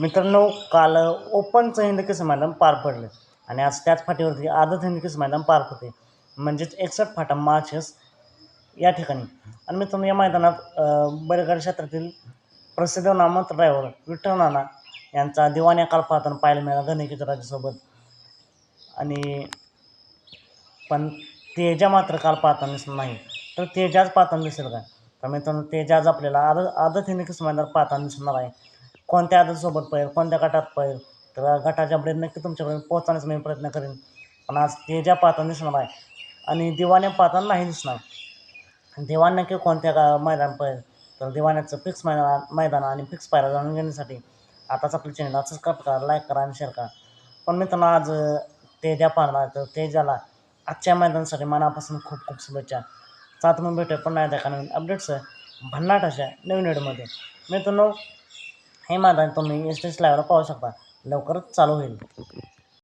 मित्रांनो काल ओपनचं हिंद केस मैदान पार पडले? आणि आज त्याच फाटीवरती आदत हिंद केस मैदान पार पडते म्हणजेच एकसठ फाटा मार्चेस या ठिकाणी. आणि मित्रांनो या मैदानात बरेगड बैलगाडी क्षेत्रातील प्रसिद्ध नामत ड्रायव्हर विठ्ठल नाना यांचा दिवाण्या काल पाहताना पाहायला मिळाला गणेश आणि पण तेजा मात्र काल पाहताना दिसत नाही. तर तेजाच पाहताना दिसेल काय? तर मित्रांनो तेजाज आपल्याला आद आदत हिंदी मैदान पाहताना दिसणार आहे. कोणत्या आदतसोबत पाहिजे कोणत्या गटात पाहिजे तर गटाच्या अपडेट नक्की तुमच्यापर्यंत पोहोचण्याचा मी प्रयत्न करेन. पण आज ते ज्या पाहताना दिसणार आहे आणि दिवाण्या पाहताना नाही दिसणार दिवाण नक्की कोणत्या गा मैदान पाहिजे तर दिवाण्याचं फिक्स मैदान मैदान आणि फिक्स पायरा जाणून घेण्यासाठी आताच आपलं चॅनल सबस्क्राईब करा लाईक करा आणि शेअर करा. पण मित्रांनो आज ते तेजा पाहणार तर तेजाला आजच्या मैदानासाठी मनापासून खूप खूप शुभेच्छा. सात मग भेटूया पुन्हा त्या एका नवीन अपडेट्स भन्नाट अशा नवीन व्हिडिओमध्ये मित्रांनो हे मैदान तुम्ही एस टी एस लाईव्हला पाहू शकता. लवकरच चालू होईल.